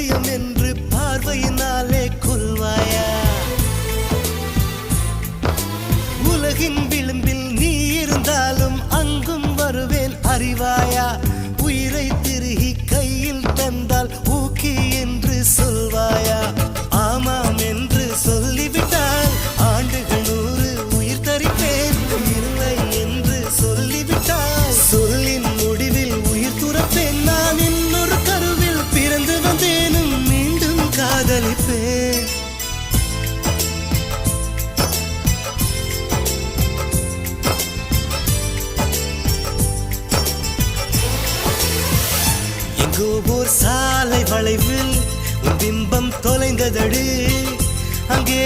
விஷயம் என்று பார்வையினாலே கொள்வாயா? உலகின் தூவூர் சாலை வளைவில் பிம்பம் தொலைந்ததடி. அங்கே